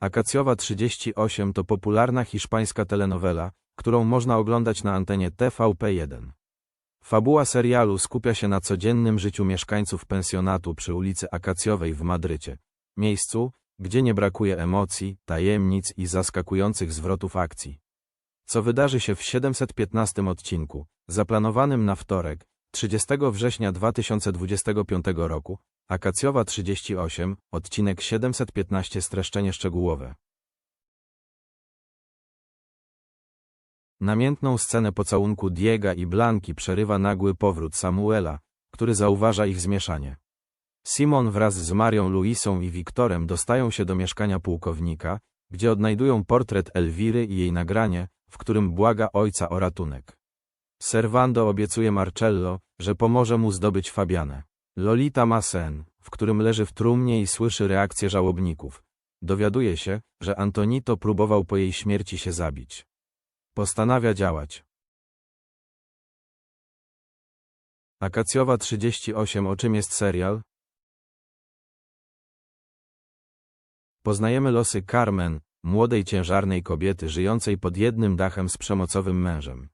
Akacjowa 38 to popularna hiszpańska telenowela, którą można oglądać na antenie TVP1. Fabuła serialu skupia się na codziennym życiu mieszkańców pensjonatu przy ulicy Akacjowej w Madrycie. Miejscu, gdzie nie brakuje emocji, tajemnic i zaskakujących zwrotów akcji. Co wydarzy się w 715 odcinku, zaplanowanym na wtorek, 30 września 2025 roku, Akacjowa 38, odcinek 715 streszczenie szczegółowe. Namiętną scenę pocałunku Diega i Blanki przerywa nagły powrót Samuela, który zauważa ich zmieszanie. Simon wraz z Marią Luisą i Wiktorem dostają się do mieszkania pułkownika, gdzie odnajdują portret Elwiry i jej nagranie, w którym błaga ojca o ratunek. Servando obiecuje Marcello, że pomoże mu zdobyć Fabianę. Lolita ma sen, w którym leży w trumnie i słyszy reakcję żałobników. Dowiaduje się, że Antonito próbował po jej śmierci się zabić. Postanawia działać. Akacjowa 38 O czym jest serial? Poznajemy losy Carmen, młodej ciężarnej kobiety żyjącej pod jednym dachem z przemocowym mężem.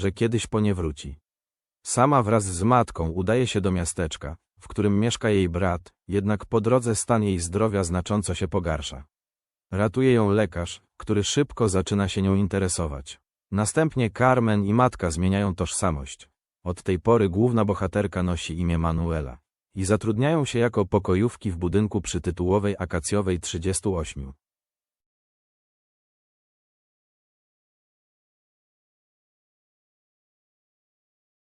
że kiedyś po nie wróci. Sama wraz z matką udaje się do miasteczka, w którym mieszka jej brat, jednak po drodze stan jej zdrowia znacząco się pogarsza. Ratuje ją lekarz, który szybko zaczyna się nią interesować. Następnie Carmen i matka zmieniają tożsamość. Od tej pory główna bohaterka nosi imię Manuela i zatrudniają się jako pokojówki w budynku przytytułowej Akacjowej 38.